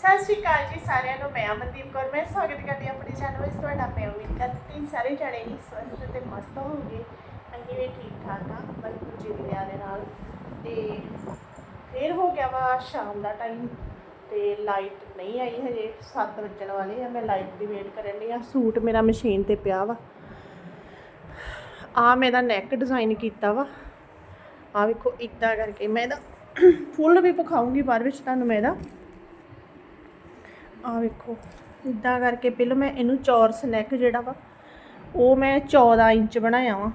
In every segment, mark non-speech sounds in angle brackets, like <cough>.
ਸਤਿ ਸ਼੍ਰੀ ਅਕਾਲ ਜੀ ਸਾਰਿਆਂ ਨੂੰ, ਮੈਂ ਅਮਨਦੀਪ ਕੌਰ, ਮੈਂ ਸਵਾਗਤ ਕਰਦੀ ਹਾਂ ਆਪਣੇ ਚੈਨਲ ਵਿੱਚ। ਤੁਹਾਡਾ ਮੈਂ ਉਮੀਦ ਕਰਦੀ ਹਾਂ ਸਾਰੇ ਜਣੇ ਹੀ ਸਵਸਥ ਤੇ ਮਸਤ ਹੋਵੋਗੇ। ਅਸੀਂ ਵੀ ਠੀਕ ਠਾਕ ਹਾਂ, ਵਾਹਿਗੁਰੂ ਜੀ ਦੀ ਦਇਆ ਨਾਲ। ਤੇ ਫੇਰ ਹੋ ਗਿਆ ਵਾ ਸ਼ਾਮ ਦਾ ਟਾਈਮ ਤੇ ਲਾਈਟ ਨਹੀਂ ਆਈ ਹਜੇ 7 ਵੱਜਣ ਵਾਲੇ ਆ। ਮੈਂ ਲਾਈਟ ਦੀ ਵੇਟ ਕਰਨ ਲਈ ਆ ਸੂਟ ਮੇਰਾ ਮਸ਼ੀਨ ਤੇ ਪਿਆ ਵਾ। ਆ ਮੇਰਾ ਨੈਕ ਡਿਜ਼ਾਈਨ ਕੀਤਾ ਵਾ। ਆ ਵੇਖੋ ਇਦਾਂ ਕਰਕੇ ਮੈਂ ਇਹਦਾ ਫੁੱਲ ਵੀ ਪਖਾਉਂਗੀ ਬਾਅਦ ਵਿੱਚ ਤੁਹਾਨੂੰ ਮੈਂ ਇਹਦਾ ਆ ਵੇਖੋ, ਇਦਾਂ ਕਰਕੇ ਪਹਿਲਾਂ ਮੈਂ ਇਹਨੂੰ ਚੌਰਸ ਨੈਕ ਜਿਹੜਾ ਵਾ, ਉਹ ਮੈਂ 14 ਇੰਚ ਬਣਾਇਆ ਵਾ।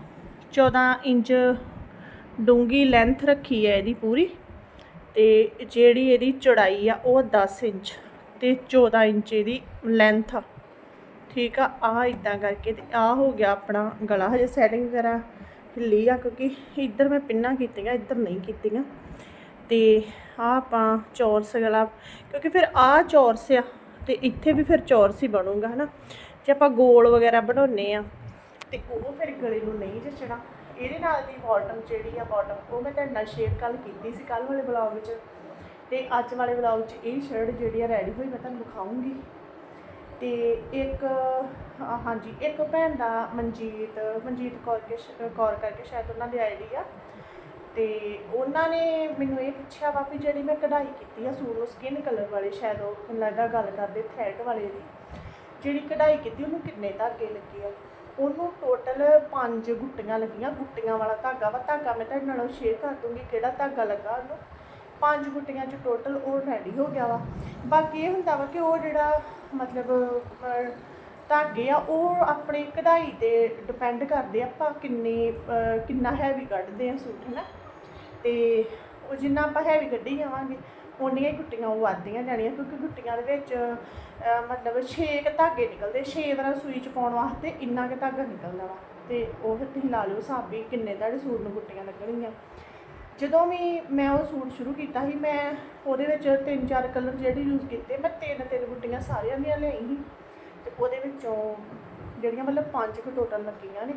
14 ਇੰਚ ਡੂੰਗੀ ਲੈਂਥ ਰੱਖੀ ਹੈ ਇਹਦੀ ਪੂਰੀ, ਤੇ ਜਿਹੜੀ ਇਹਦੀ ਚੌੜਾਈ ਆ ਉਹ 10 ਇੰਚ ਤੇ 14 ਇੰਚ ਇਹਦੀ ਲੈਂਥ ਆ। ਠੀਕ ਆ ਆ ਇਦਾਂ ਕਰਕੇ ਤੇ ਆ ਹੋ ਗਿਆ ਆਪਣਾ ਗਲਾ। ਹਜੇ ਸੈਟਿੰਗ ਵਗੈਰਾ ਹਿੱਲੀ ਆ ਕਿਉਂਕਿ ਇੱਧਰ ਮੈਂ ਪਿੰਨਾਂ ਕੀਤੀਆਂ, ਇੱਧਰ ਨਹੀਂ ਕੀਤੀਆਂ। ਤੇ ਆ ਆਪਾਂ ਚੌਰਸ ਗਲਾ, ਕਿਉਂਕਿ ਫਿਰ ਆ ਚੌਰਸ ਆ ਤੇ ਇੱਥੇ ਵੀ ਫਿਰ ਚੌਰਸ ਹੀ ਬਣੂਗਾ, ਹਨਾ? ਜੇ ਆਪਾਂ ਗੋਲ ਵਗੈਰਾ ਬਣਾਉਨੇ ਆ। ਤੇ ਉਹ ਫਿਰ ਗਲੇ ਨੂੰ ਨਹੀਂ ਜਚਣਾ। ਇਹਦੇ ਨਾਲ ਦੀ ਬਾਟਮ ਜਿਹੜੀ ਆ ਬਾਟਮ ਉਹ ਮੈਂ ਤੁਹਾਡੇ ਨਾਲ ਸ਼ੇਅਰ ਕੱਲ ਕੀਤੀ ਸੀ ਕੱਲ ਵਾਲੇ ਵਲੌਗ ਵਿੱਚ। ਤੇ ਅੱਜ ਵਾਲੇ ਵਲੌਗ 'ਚ ਇਹ ਸ਼ਰਟ ਜਿਹੜੀ ਆ ਰੈਡੀ ਹੋਈ, ਮੈਂ ਤੁਹਾਨੂੰ ਦਿਖਾਉਂਗੀ ਤੇ ਇੱਕ ਹਾਂਜੀ, ਇੱਕ ਭੈਣ ਦਾ ਮਨਜੀਤ ਮਨਜੀਤ ਕੌਰ ਕੇ ਸ਼- ਕੌਰ ਕਰਕੇ ਸ਼ਾਇਦ ਉਹਨਾਂ ਦੀ ਆਈਡੀ ਆ। ਅਤੇ ਉਹਨਾਂ ਨੇ ਮੈਨੂੰ ਇਹ ਪੁੱਛਿਆ ਵਾ ਵੀ ਜਿਹੜੀ ਮੈਂ ਕਢਾਈ ਕੀਤੀ ਆ ਸੂਟ ਨੂੰ ਸਕਿਨ ਕਲਰ ਵਾਲੇ, ਸ਼ਾਇਦ ਉਹ ਮੈਨੂੰ ਲੱਗਦਾ ਗੱਲ ਕਰਦੇ ਥਰੈਡ ਵਾਲੇ ਦੀ, ਜਿਹੜੀ ਕਢਾਈ ਕੀਤੀ ਉਹਨੂੰ ਕਿੰਨੇ ਧਾਗੇ ਲੱਗੇ ਆ? ਉਹਨੂੰ ਟੋਟਲ ਪੰਜ ਗੁੱਟੀਆਂ ਲੱਗੀਆਂ, ਗੁੱਟੀਆਂ ਵਾਲਾ ਧਾਗਾ ਵਾ, ਧਾਗਾ ਮੈਂ ਤੁਹਾਡੇ ਨਾਲ ਸ਼ੇਅਰ ਕਰ ਦੂੰਗੀ ਕਿਹੜਾ ਧਾਗਾ ਲੱਗਾ ਉਹਨੂੰ। ਪੰਜ ਗੁੱਟੀਆਂ ਚ ਟੋਟਲ ਉਹ ਰੈਡੀ ਹੋ ਗਿਆ ਵਾ। ਬਾਕੀ ਇਹ ਹੁੰਦਾ ਵਾ ਕਿ ਉਹ ਜਿਹੜਾ ਮਤਲਬ ਧਾਗੇ ਆ, ਉਹ ਆਪਣੇ ਕਢਾਈ ਤੇ ਡਿਪੈਂਡ ਕਰਦੇ ਆਪਾਂ ਕਿੰਨੀ ਕਿੰਨਾ ਹੈਵੀ ਕੱਢਦੇ ਆ ਸੂਟ ਹੈ ਨਾ ਤੇ ਉਹ ਜਿੰਨਾ ਆਪਾਂ ਹੈਵੀ ਕੱਢੀ ਜਾਵਾਂਗੇ ਉਨੀਆਂ ਹੀ ਗੁੱਟੀਆਂ ਉਹ ਵੱਧਦੀਆਂ ਜਾਣੀਆਂ ਕਿਉਂਕਿ ਗੁੱਟੀਆਂ ਦੇ ਵਿੱਚ ਅਹ, ਮਤਲਬ 6 ਕ ਧਾਗੇ ਨਿਕਲਦੇ 6 ਵਾਰ ਸੂਈ ਚ ਪਾਉਣ ਵਾਸਤੇ ਇੰਨਾ ਕੁ ਧਾਗਾ ਨਿਕਲਦਾ ਵਾ। ਤੇ ਉਹ ਫਿਰ ਤੁਸੀਂ ਲਾ ਲਿਓ ਹਿਸਾਬ ਵੀ ਕਿੰਨੇ ਤੁਹਾਡੇ ਸੂਟ ਨੂੰ ਗੁੱਟੀਆਂ ਲੱਗਣਗੀਆਂ। ਜਦੋਂ ਵੀ ਮੈਂ ਉਹ ਸੂਟ ਸ਼ੁਰੂ ਕੀਤਾ ਸੀ ਮੈਂ ਉਹਦੇ ਵਿੱਚ ਤਿੰਨ ਚਾਰ ਕਲਰ ਜਿਹੜੇ ਯੂਜ਼ ਕੀਤੇ ਮੈਂ ਤਿੰਨ ਤਿੰਨ ਗੁੱਟੀਆਂ ਸਾਰਿਆਂ ਦੀਆਂ ਲਿਆਈ ਸੀ। ਤੇ ਉਹਦੇ ਵਿੱਚੋਂ ਜਿਹੜੀਆਂ ਮਤਲਬ ਪੰਜ ਕੁ ਟੋਟਲ ਲੱਗੀਆਂ ਨੇ।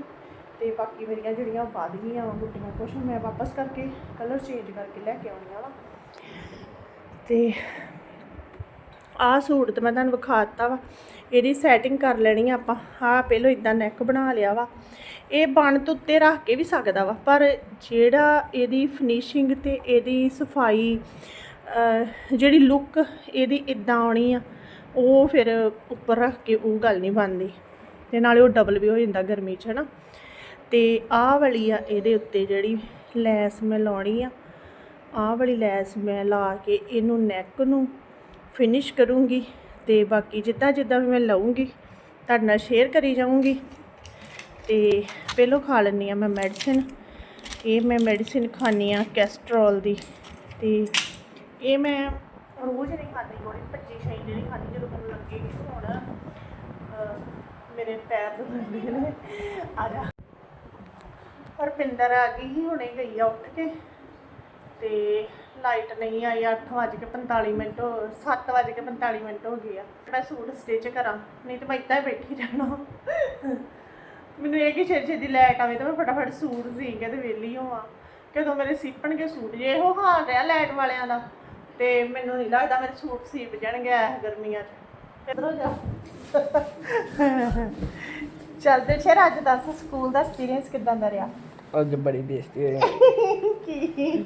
ਅਤੇ ਬਾਕੀ ਮੇਰੀਆਂ ਜਿਹੜੀਆਂ ਵੱਧ ਗਈਆਂ ਵਾ ਗੁੱਟੀਆਂ ਕੁਛ ਮੈਂ ਵਾਪਸ ਕਰਕੇ ਕਲਰ ਚੇਂਜ ਕਰਕੇ ਲੈ ਕੇ ਆਉਣੀਆਂ ਵਾ। ਅਤੇ ਆਹ ਸੂਟ ਤਾਂ ਮੈਂ ਤੁਹਾਨੂੰ ਵਿਖਾ ਦਿੱਤਾ ਵਾ, ਇਹਦੀ ਸੈਟਿੰਗ ਕਰ ਲੈਣੀ ਆ ਆਪਾਂ। ਆਹ ਪਹਿਲਾਂ ਇਦਾਂ ਨੈਕ ਬਣਾ ਲਿਆ ਵਾ। ਇਹ ਬਣ ਤੋਂ ਉੱਤੇ ਰੱਖ ਕੇ ਵੀ ਸਕਦਾ ਵਾ, ਪਰ ਜਿਹੜਾ ਇਹਦੀ ਫਿਨਿਸ਼ਿੰਗ ਤੇ ਇਹਦੀ ਸਫ਼ਾਈ ਜਿਹੜੀ ਲੁੱਕ ਇਹਦੀ ਇਦਾਂ ਆਉਣੀ ਆ, ਉਹ ਫਿਰ ਉੱਪਰ ਰੱਖ ਕੇ ਉਹ ਗੱਲ ਨਹੀਂ ਬਣਦੀ। ਤੇ ਨਾਲੇ ਉਹ ਡਬਲ ਵੀ ਹੋ ਜਾਂਦਾ ਗਰਮੀ 'ਚ, ਹਨਾ। ਅਤੇ ਆਹ ਵਾਲੀ ਆ ਇਹਦੇ ਉੱਤੇ ਜਿਹੜੀ ਲੈਸ ਮੈਂ ਲਾਉਣੀ ਆ, ਆਹ ਵਾਲੀ ਲੈਸ ਮੈਂ ਲਾ ਕੇ ਇਹਨੂੰ ਨੈਕ ਨੂੰ ਫਿਨਿਸ਼ ਕਰੂੰਗੀ ਅਤੇ ਬਾਕੀ ਜਿੱਦਾਂ ਜਿੱਦਾਂ ਵੀ ਮੈਂ ਲਊਂਗੀ, ਤੁਹਾਡੇ ਨਾਲ ਸ਼ੇਅਰ ਕਰੀ ਜਾਊਂਗੀ ਅਤੇ ਪਹਿਲੋਂ ਖਾ ਲੈਂਦੀ ਆ ਮੈਂ ਮੈਡੀਸਿਨ ਇਹ ਮੈਂ ਮੈਡੀਸਿਨ ਖਾਂਦੀ ਆ ਕੈਸਟਰੋਲ ਦੀ ਅਤੇ ਇਹ ਮੈਂ ਰੋਜ਼ ਨਹੀਂ ਖਾਂਦੀ ਗੋਲੀ ਭੱਜੀ ਸ਼ਾਈ ਜਿਹੜੀ ਖਾਂਦੀ, ਜਦੋਂ ਮੈਨੂੰ ਲੱਗੇ ਕਿ ਹੁਣ ਮੇਰੇ ਪੈਰ ਦੁਖਦੇ ਨੇ, ਆ ਜਾ। ਹਰਪਿੰਦਰ ਆ ਗਈ ਸੀ, ਹੁਣੇ ਗਈ ਆ ਉੱਠ ਕੇ। ਤੇ ਲਾਈਟ ਨਹੀਂ ਆਈ 8:45 ਮਿੰਟ 7:45 ਮਿੰਟ ਹੋ ਗਏ ਆ। ਮੈਂ ਸੂਟ ਸਟਿਚ ਕਰਾਂ, ਨਹੀਂ ਤੇ ਮੈਂ ਇੱਦਾਂ ਬੈਠੀ ਰਹਿਣਾ। ਮੈਨੂੰ ਇਹ ਕਿ ਛੇ ਛੇ ਦੀ ਲਾਈਟ ਆਵੇ ਤਾਂ ਮੈਂ ਫਟਾਫਟ ਸੂਟ ਸੀ ਕੇ ਤੇ ਵਿਹਲੀ ਹੋਵਾਂ। ਕਦੋਂ ਮੇਰੇ ਸੀਪਣਗੇ ਸੂਟ, ਜੇ ਇਹੋ ਹਾਲ ਰਿਹਾ ਲਾਈਟ ਵਾਲਿਆਂ ਦਾ, ਤੇ ਮੈਨੂੰ ਨਹੀਂ ਲੱਗਦਾ ਮੇਰੇ ਸੂਟ ਸੀਪ ਜਾਣਗੇ ਇਹ ਗਰਮੀਆਂ 'ਚ। ਕਿਧਰੋਂ ਜਾ। ਚੱਲਦੇ ਛੇ ਅੱਜ ਦੱਸ ਸਕੂਲ ਦਾ ਐਕਸਪੀਰੀਅੰਸ ਕਿਦਾਂ ਦਾ ਰਿਹਾ? ਅੱਜ ਬੜੀ ਬੇਇੱਜ਼ਤੀ ਹੋਈ ਕੀ?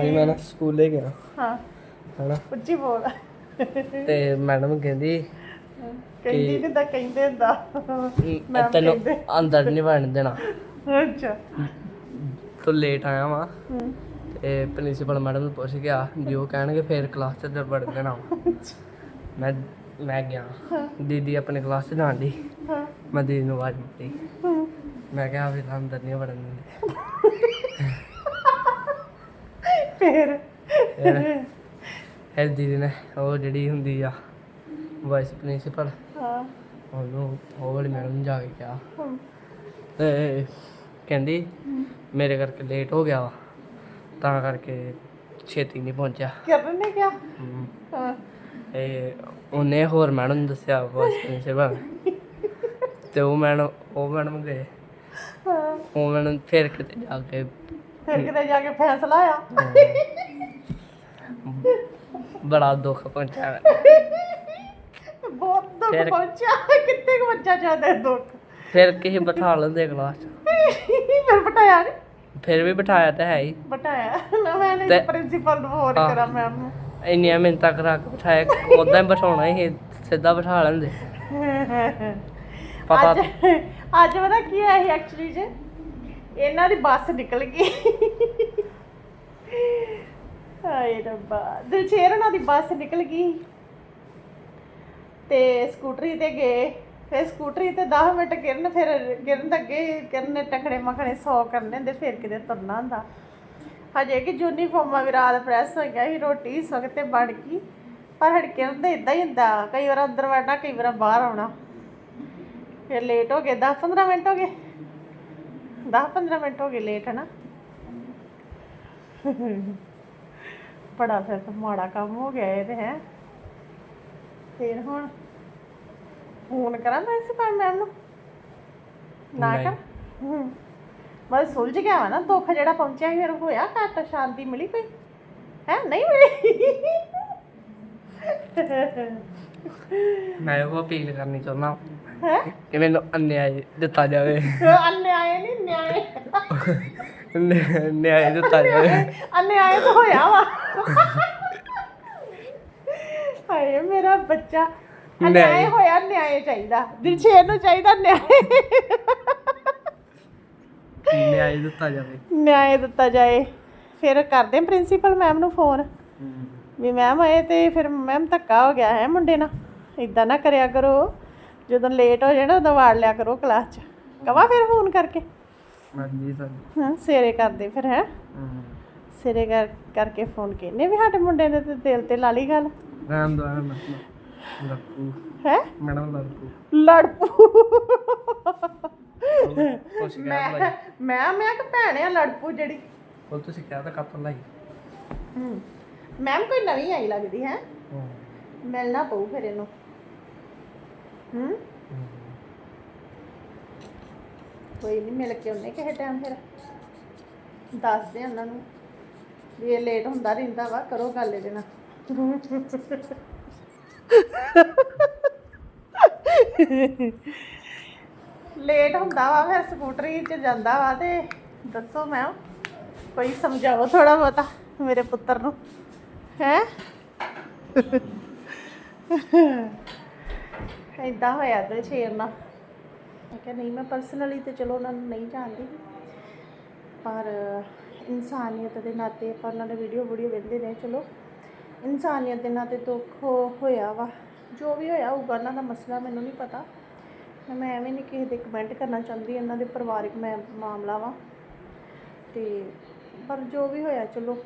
ਅੱਜ ਮੈਂ ਨਾ ਸਕੂਲੇ ਗਿਆ। ਹਾਂ। ਹਨਾ? ਉੱਚੀ ਬੋਲ। ਤੇ ਮੈਡਮ ਕਹਿੰਦੀ ਕਹਿੰਦੀ ਤੇ ਤਾਂ ਕਹਿੰਦੇ ਹੁੰਦਾ। ਮੈਂ ਤੈਨੂੰ ਅੰਦਰ ਨਹੀਂ ਵੜਨ ਦੇਣਾ। ਅੱਛਾ। ਤੂੰ ਲੇਟ ਆਇਆ ਵਾ। ਤੇ ਪ੍ਰਿੰਸੀਪਲ ਮੈਡਮ ਨੂੰ ਪੁੱਛ ਗਿਆ ਜੇ ਉਹ ਕਹਿਣਗੇ ਫੇਰ ਕਲਾਸ 'ਚ ਅੰਦਰ ਵੜ ਦੇਣਾ। ਮੈਂ ਮੈਂ ਗਿਆ। ਦੀਦੀ ਆਪਣੇ ਕਲਾਸ 'ਚ ਜਾਣ ਦੀ ਮੈਂ ਦੀਦੀ ਨੂੰ ਆਵਾਜ਼ ਦਿੱਤੀ। ਮੈਂ ਕਿਹਾ ਵੀ ਤਾਂ ਅੰਦਰ ਨਹੀਂ ਵੜਨ ਦਿੰਦੇ। ਫੇਰ? ਫਿਰ ਫਿਰ ਦੀਦੀ ਨੇ ਉਹ ਜਿਹੜੀ ਹੁੰਦੀ ਆ ਵਾਈਸ ਪ੍ਰਿੰਸੀਪਲ ਹਾਂ। ਉਹਨੂੰ ਉਹ ਵਾਲੀ ਮੈਡਮ ਨੂੰ ਜਾ ਕੇ ਕਿਹਾ। ਹਮ, ਤੇ ਕਹਿੰਦੀ ਮੇਰੇ ਕਰਕੇ ਲੇਟ ਹੋ ਗਿਆ ਵਾ ਤਾਂ ਕਰਕੇ ਛੇਤੀ ਨਹੀਂ ਪਹੁੰਚਿਆ। ਕਰਨ ਨੇ ਕਿਹਾ? ਹਮ, ਹਾਂ। ਇਹ ਉਹਨੇ ਹੋਰ ਮੈਡਮ ਨੂੰ ਦੱਸਿਆ ਵਾਈਸ ਪ੍ਰਿੰਸੀਪਲ ਤੇ ਉਹ ਮੈਡਮ ਉਹ ਮੈਡਮ ਗਏ। ਹਾਂ ਮੈਡਮ ਫਿਰ ਕਿਤੇ ਜਾ ਕੇ ਫਿਰ ਕਿਤੇ ਜਾ ਕੇ ਫੈਸਲਾ ਆ। ਬੜਾ ਦੁੱਖ ਪਹੁੰਚਾਇਆ। ਬਹੁਤ ਦੁੱਖ ਫਿਰ- ਪਹੁੰਚਿਆ। ਕਿੱਥੇ ਕੁ ਬੱਚਾ ਜਾਂਦਾ ਦੁੱਖ? ਫਿਰ ਕਿਸੇ ਬਿਠਾ ਲੈਂਦੇ ਕਲਾਸ 'ਚ। ਫਿਰ ਬਟਾਇਆ ਨੀ? ਫਿਰ ਵੀ ਬਿਠਾਇਆ ਤਾਂ ਹੈ ਹੀ। ਬਟਾਇਆ ਨਾ ਮੈਂ ਤੇ- ਪ੍ਰਿੰਸੀਪਲ ਨੂੰ ਫੋਨ ਹਾਂ। ਕਰਾਂ ਮੈਮ ਨੂੰ। ਇੰਨੀਆਂ ਮਿੰਤਾਂ ਕਰਾ ਕੇ ਬਿਠਾਇਆ। ਉਦਾਂ ਹੀ ਬਿਠਾਉਣਾ ਹੀ ਸਿੱਧਾ ਬਿਠਾ ਲੈਂਦੇ। <laughs> ਪਤਾ ਅੱਜ ਅੱਜ ਪਤਾ ਕੀ ਹੈ ਇਹ ਐਕਚੁਅਲੀ ਜੇ ਇਹਨਾਂ ਦੀ ਬੱਸ ਨਿਕਲ ਗਈ। ਹਾਏ ਰੱਬਾ। ਦਿਲਸ਼ੇਰ ਉਹਨਾਂ ਦੀ ਬੱਸ ਨਿਕਲ ਗਈ। ਤੇ ਸਕੂਟਰੀ ਤੇ ਗਏ। ਫਿਰ ਸਕੂਟਰੀ ਤੇ 10 ਮਿੰਟ ਗਿਰਨ, ਫਿਰ ਗਿਰਨ ਦੇ ਅੱਗੇ ਗਿਰਨ ਨੇ ਟਕੜੇ ਮਖਣੇ 100 ਕਰਨੇ ਹੁੰਦੇ, ਫਿਰ ਕਿਤੇ ਤੁਰਨਾ ਹੁੰਦਾ। ਹਜੇ ਕਿ ਯੂਨੀਫਾਰਮਾਂ ਵੀ ਰਾਤ ਪ੍ਰੈਸ ਹੋ ਗਿਆ ਸੀ, ਰੋਟੀ ਸੁਖ ਤੇ ਬਣ ਗਈ। ਪਰ ਹੜ ਗਿਰਨ ਦਾ ਇਦਾਂ ਹੀ ਹੁੰਦਾ, ਕਈ ਵਾਰ ਅੰਦਰ ਵੜਨਾ, ਕਈ ਵਾਰ ਬਾਹਰ ਆਉਣਾ। ਫਿਰ ਲੇਟ ਹੋ ਗਏ 10 15 ਮਿੰਟ ਹੋ ਗਏ। 10 15 ਮਿੰਟ ਹੋ ਗਏ ਲੇਟ ਹੈ ਨਾ ਬੜਾ ਫਿਰ ਮਾੜਾ ਕੰਮ ਹੋ ਗਿਆ ਇਹ ਤੇ ਹੈ। ਫਿਰ ਹੁਣ ਫੋਨ ਕਰਾਂ ਮੈਂ ਇਸੇ ਪਰ ਮੈਮ ਨੂੰ? ਨਾ ਕਰ? ਬਸ ਸੁਲਝ ਗਿਆ ਵਾ ਨਾ ਦੁੱਖ ਜਿਹੜਾ ਪਹੁੰਚਿਆ ਫਿਰ ਹੋਇਆ ਘੱਟ ਸ਼ਾਂਤੀ ਮਿਲੀ ਕੋਈ? ਹੈ ਨਹੀਂ ਮਿਲੀ? ਮੈਂ ਉਹ ਅਪੀਲ ਕਰਨੀ ਚਾਹੁੰਦਾ। ਹੈ? ਕਿ ਮੈਨੂੰ ਅਨਿਆਏ ਦਿੱਤਾ ਜਾਵੇ। ਅਨਿਆਏ ਨਹੀਂ ਨਿਆਏ ਨਿ- ਨਿਆਏ ਦਿੱਤਾ ਜਾਵੇ। ਅਨਿਆਏ ਤਾਂ ਹੋਇਆ ਵਾ। ਹਾਏ ਮੇਰਾ ਬੱਚਾ। ਅਨਿਆਏ ਨਿਆਏ। ਹੋਇਆ ਨਿਆਏ ਚਾਹੀਦਾ। ਦਿਲਸ਼ੇਰ ਨੂੰ ਚਾਹੀਦਾ ਨਿਆਏ। ਨਿਆਏ ਦਿੱਤਾ ਜਾਵੇ। ਨਿਆਏ ਦਿੱਤਾ ਜਾਏ। ਫਿਰ ਕਰਦੇ ਪ੍ਰਿੰਸੀਪਲ ਮੈਮ ਨੂੰ ਫੋਨ। ਵੀ ਮੈਮ ਇਹ ਤੇ ਫਿਰ ਮੈਮ ਧੱਕਾ ਹੋ ਗਿਆ ਹੈ ਮੁੰਡੇ ਨਾਲ। ਇਦਾਂ ਨਾ ਕਰਿਆ ਕਰੋ। ਜਦੋਂ ਲੇਟ ਹੋ ਜਾਣਾ ਉਦੋਂ ਵਾੜ ਲਿਆ ਕਰੋ ਕਲਾਸ 'ਚ। ਕਵਾ ਫਿਰ ਫੋਨ ਕਰਕੇ। ਹਾਂਜੀ ਸਰ ਹਾਂ ਸਵੇਰੇ ਕਰਦੇ ਫਿਰ ਹੈ? ਸਿਰੇ ਕਰ ਕਰਕੇ ਫੋਨ ਕਹਿੰਨੇ ਵੀ ਸਾਡੇ ਮੁੰਡੇ ਨੇ ਤੇ ਦਿਲ ਤੇ ਲਾ ਲਈ ਗੱਲ ਰਾਮ ਦੁਆਰਾ ਲੜਕੂ। ਹੈ? ਮੈਡਮ ਲੜਕੂ। ਲੜਪੂ ਕੁਛ ਕਹਿ ਮੈਂ ਲਈ ਮੈਂ ਮੈਂ ਕਿ ਭੈਣ ਆ ਲੜਪੂ ਜਿਹੜੀ। ਉਹ ਤੁਸੀਂ ਕਹਿ ਤਾਂ ਕੱਪ ਲਾਈ ਹੂੰ। ਮੈਮ ਕੋਈ ਨਵੀਂ ਆਈ ਲੱਗਦੀ ਹੈ? ਮਿਲਣਾ ਪਊ ਫਿਰ ਇਹਨੂੰ। ਹੂੰ? ਕੋਈ ਨਹੀਂ ਮਿਲ ਕੇ ਉਹਨੇ ਕਿਸੇ ਟਾਈਮ ਫਿਰ। ਦੱਸ ਦੇ ਉਹਨਾਂ ਨੂੰ ਵੀ ਇਹ ਲੇਟ ਹੁੰਦਾ ਰਹਿੰਦਾ ਵਾ ਕਰੋ ਗੱਲ ਇਹਦੇ ਨਾਲ। ਲੇਟ ਹੁੰਦਾ ਵਾ ਫਿਰ ਸਕੂਟਰੀ 'ਚ ਜਾਂਦਾ ਵਾ ਤੇ ਦੱਸੋ ਮੈਂ ਕੋਈ ਸਮਝਾਓ ਥੋੜਾ ਬਹੁਤਾ ਮੇਰੇ ਪੁੱਤਰ ਨੂੰ। ਹੈ? ਏਦਾਂ ਹੋਇਆ ਤੇ ਸ਼ੇਰ ਨਾਲ। ਮੈਂ ਕਿਹਾ, ਨਹੀਂ, ਮੈਂ ਪਰਸਨਲੀ ਤੇ ਚਲੋ ਉਹਨਾਂ ਨੂੰ ਨਹੀਂ ਜਾਣਦੀ। ਪਰ ਇਨਸਾਨੀਅਤ ਦੇ ਨਾਤੇ ਆਪਾਂ ਉਹਨਾਂ ਦੇ ਵੀਡੀਓ ਵੀਡੀਓ ਵੇਖਦੇ ਰਹੇ, ਚਲੋ। ਇਨਸਾਨੀਅਤ ਦੇ ਨਾਤੇ ਦੁੱਖ ਹੋ- ਹੋਇਆ ਵਾ। ਜੋ ਵੀ ਹੋਇਆ ਹੋਊਗਾ, ਉਹਨਾਂ ਦਾ ਮਸਲਾ ਮੈਨੂੰ ਨਹੀਂ ਪਤਾ। ਮੈਂ ਐਵੇਂ ਨਹੀਂ ਕਿਸੇ ਦੇ ਕਮੈਂਟ ਕਰਨਾ ਚਾਹੁੰਦੀ, ਇਹਨਾਂ ਦੇ ਪਰਿਵਾਰਿਕ ਮੈਂ ਮਾਮਲਾ ਵਾ। ਤੇ ਪਰ ਜੋ ਵੀ ਹੋਇਆ, ਚਲੋ।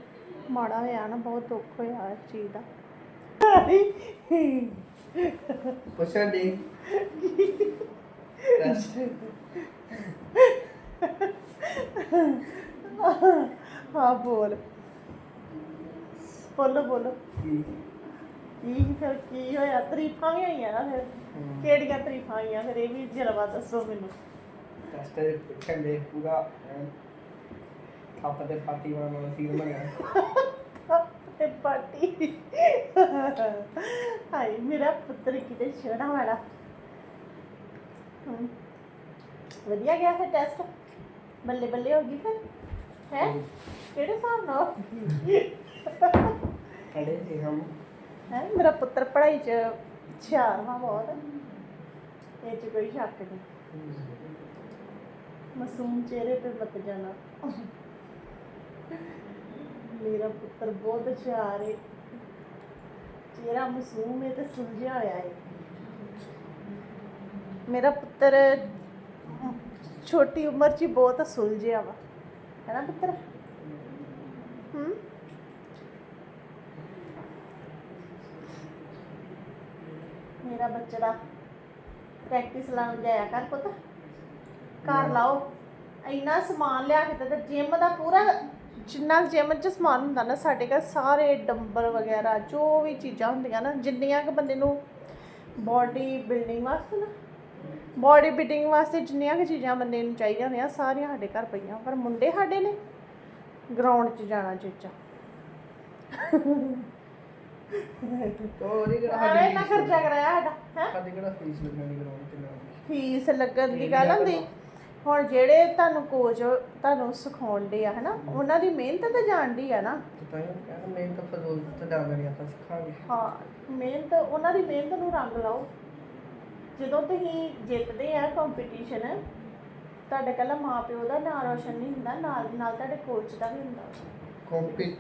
ਮਾੜਾ ਹੋਇਆ ਨਾ ਬਹੁਤ ਦੁੱਖ ਹੋਇਆ ਇਸ ਚੀਜ਼ ਦਾ। ਪੁੱਛਣ ਦੀ ਹਾਂ ਬੋਲ। ਬੋਲੋ ਬੋਲੋ। ਕੀ? ਫਿਰ ਕੀ ਹੋਇਆ? ਤਰੀਫਾਂ ਵੀ ਹੋਈਆਂ ਨਾ ਫਿਰ। ਕਿਹੜੀਆਂ ਤਰੀਫਾਂ ਹੋਈਆਂ? ਫਿਰ ਇਹ ਵੀ ਜਲਵਾ ਦੱਸੋ ਮੈਨੂੰ। ਕਸਟਰ ਪੁੱਛਣ ਦੇ ਪੂਰਾ ਥੱਪ ਤੇ ਪਾਤੀ ਵਾਲਾ ਸੀਨ ਬਣਿਆ। ਤੇ ਪਾਟੀ। ਹਾਏ ਮੇਰਾ ਪੁੱਤਰ ਕਿਤੇ ਛੋੜਾ ਵਾਲਾ। ਵਧੀਆ ਗਿਆ ਫਿਰ ਟੈਸਟ ਬੱਲੇ ਬੱਲੇ ਹੋ ਗਈ ਫਿਰ? ਹੈ? ਕਿਹੜੇ ਹਿਸਾਬ ਨਾਲ? ਕੜੇ ਸੀ ਹਮ। ਹੈ ਮੇਰਾ ਪੁੱਤਰ ਪੜ੍ਹਾਈ 'ਚ ਹੁਸ਼ਿਆਰ ਵਾ ਬਹੁਤ। ਇਹ 'ਚ ਕੋਈ ਸ਼ੱਕ ਨਹੀਂ। ਮਾਸੂਮ ਚਿਹਰੇ ਤੇ ਬਤ ਜਾਣਾ। ਮੇਰਾ ਪੁੱਤਰ ਬਹੁਤ ਹੁਸ਼ਿਆਰ ਹੈ ਚਿਹਰਾ ਮਾਸੂਮ ਹੈ ਤੇ ਸੁਲਝਿਆ ਹੋਇਆ ਹੈ ਮੇਰਾ ਪੁੱਤਰ ਛੋਟੀ ਉਮਰ 'ਚ ਹੀ ਬਹੁਤ ਸੁਲਝਿਆ ਵਾ। ਹੈ ਨਾ ਪੁੱਤਰ? ਹੂੰ? ਮੇਰਾ ਬੱਚਾ ਦਾ ਪ੍ਰੈਕਟਿਸ ਲਾਉਣ ਜਾਇਆ ਕਰ ਪੁੱਤ। ਘਰ ਲਾਓ। ਇੰਨਾ ਸਮਾਨ ਲਿਆ ਕੇ ਤੇ ਜਿਮ ਦਾ ਪੂਰਾ ਜਿੰਨਾ ਜਿਮ 'ਚ ਸਮਾਨ ਹੁੰਦਾ ਨਾ ਸਾਡੇ ਘਰ ਸਾਰੇ ਡੰਬਲ ਵਗੈਰਾ ਜੋ ਵੀ ਚੀਜ਼ਾਂ ਹੁੰਦੀਆਂ ਨਾ ਜਿੰਨੀਆਂ ਕਿ ਬੰਦੇ ਨੂੰ ਬਾਡੀ ਬਿਲਡਿੰਗ ਵਾਸਤੇ ਨਾ ਬਾਡੀ ਬਿਲਡਿੰਗ ਵਾਸਤੇ ਜਿੰਨੀਆਂ ਕਿ ਚੀਜ਼ਾਂ ਬੰਦੇ ਨੂੰ ਚਾਹੀਦੀਆਂ ਹੁੰਦੀਆਂ ਸਾਰੀਆਂ ਸਾਡੇ ਘਰ ਪਈਆਂ। ਪਰ ਮੁੰਡੇ ਸਾਡੇ ਨੇ ਗਰਾਊਂਡ 'ਚ ਜਾਣਾ ਚੀਜ਼ਾਂ ਉਹਦੀ ਕਿਹੜਾ ਐਵੇਂ ਨਾ ਖਰਚਾ ਕਰਾਇਆ ਸਾਡਾ ਹੈ? ਸਾਡੀ ਕਿਹੜਾ ਫੀਸ ਲੱਗਣੀ ਕਰਾਉਣੀ ਤੇ ਨਾ ਫੀਸ ਲੱਗਣ ਦੀ ਗੱਲ ਹੁੰਦੀ। ਹੁਣ ਜਿਹੜੇ ਤੁਹਾਨੂੰ ਕੋਚ ਤੁਹਾਨੂੰ ਸਿਖਾਉਂਦੇ ਆ ਹਨਾ ਉਹਨਾਂ ਦੀ ਮਿਹਨਤ ਤਾਂ ਜਾਣਦੀ ਆ ਨਾ। ਤੇ ਹੀ ਕਹਿੰਦਾ ਮੈਂ ਤਾਂ ਫਜ਼ੂਲ ਤੇ ਜਾਣਦੇ ਆਪਾਂ ਸਿੱਖਾਂਗੇ। ਹਾਂ ਮਿਹਨਤ ਉਹਨਾਂ ਦੀ ਮਿਹਨਤ ਨੂੰ ਰੰਗ ਲਾਓ। ਜਦੋਂ ਤੁਸੀਂ ਜਿੱਤਦੇ ਆ ਕੰਪੀਟੀਸ਼ਨ ਤੁਹਾਡੇ ਕੱਲਾ ਮਾਪਿਓ ਦਾ ਨਾਂ ਰੋਸ਼ਨ ਨਹੀਂ ਹੁੰਦਾ ਨਾਲ ਦੀ ਨਾਲ ਤੁਹਾਡੇ ਕੋਚ ਦਾ ਵੀ ਹੁੰਦਾ। ਕੰਪੀਟ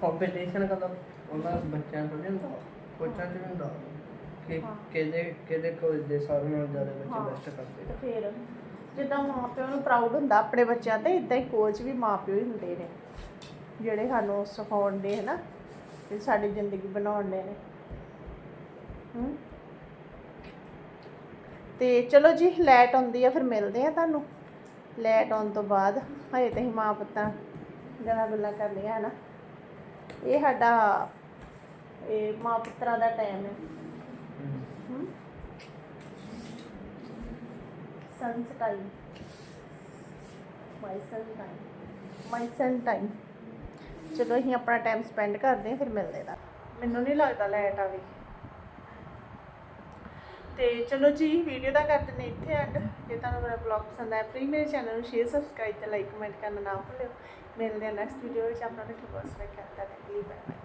ਕੰਪੀਟੀਸ਼ਨ ਕਦਾ? ਉਹਨਾਂ ਬੱਚਿਆਂ ਤੋਂ ਨਹੀਂ ਹੁੰਦਾ? ਕੋਚਾਂ ਚ ਵੀ ਹੁੰਦਾ। ਕਿ। ਕਿਹਦੇ ਕਿਹਦੇ ਕੋਚ ਦੇ ਸਾਰਿਆਂ ਨਾਲੋਂ ਜ਼ਿਆਦਾ ਬੱਚੇ। ਬੈਸਟ ਕਰਦੇ ਤੇ ਫਿਰ? ਜਿੱਦਾਂ ਮਾਂ ਪਿਓ ਨੂੰ ਪ੍ਰਾਊਡ ਹੁੰਦਾ ਆਪਣੇ ਬੱਚਿਆਂ ਤੇ ਇਦਾਂ ਹੀ ਕੋਚ ਵੀ ਮਾਂ ਪਿਓ ਹੀ ਹੁੰਦੇ ਨੇ। ਜਿਹੜੇ ਸਾਨੂੰ ਸਿਖਾਉਂਦੇ ਹਨਾ, ਤੇ ਸਾਡੀ ਜ਼ਿੰਦਗੀ ਬਣਾਉਂਦੇ ਨੇ। ਤੇ ਚਲੋ ਜੀ ਲੈਟ ਆਉਂਦੀ ਆ, ਫਿਰ ਮਿਲਦੇ ਆ ਤੁਹਾਨੂੰ। ਲੈਟ ਆਉਣ ਤੋਂ ਬਾਅਦ, ਹਜੇ ਤੇ ਅਸੀਂ ਮਾਂ ਪੁੱਤਾਂ ਗੱਲਾਂ ਗੱਲਾਂ ਕਰਨੀਆਂ ਹਨਾ। ਇਹ ਸਾਡਾ, ਇਹ ਮਾਂ ਪੁੱਤਰਾਂ ਦਾ ਟਾਈਮ ਹੈ ਹਮ? Sons time my son time my son time ਚਲੋ ਅਸੀਂ ਆਪਣਾ ਟਾਈਮ ਸਪੈਂਡ ਕਰਦੇ ਹਾਂ, ਫਿਰ ਮਿਲਦੇ ਦਾ ਮੈਨੂੰ ਨਹੀਂ ਲੱਗਦਾ ਲਾਈਟ ਆਵੇ। ਤੇ ਚਲੋ ਜੀ ਵੀਡੀਓ ਦਾ ਕਰਦੇ ਨੇ ਇੱਥੇ ਐਂਡ ਜੇ ਤੁਹਾਨੂੰ ਮੇਰਾ ਬਲੌਗ ਪਸੰਦ ਆਇਆ ਪਲੀਜ਼ ਮੇਰੇ ਚੈਨਲ ਨੂੰ ਸ਼ੇਅਰ ਸਬਸਕ੍ਰਾਈਬ ਤੇ ਲਾਈਕ ਕਮੈਂਟ ਕਰਨਾ ਨਾ ਭੁੱਲਿਓ। ਮਿਲਦੇ ਹਾਂ ਨੈਕਸਟ ਵੀਡੀਓ ਵਿੱਚ। ਆਪਣਾ ਰੱਖੋ ਬਸ ਰੱਖਿਆ ਤਾਂ ਬਾਏ ਬਾਏ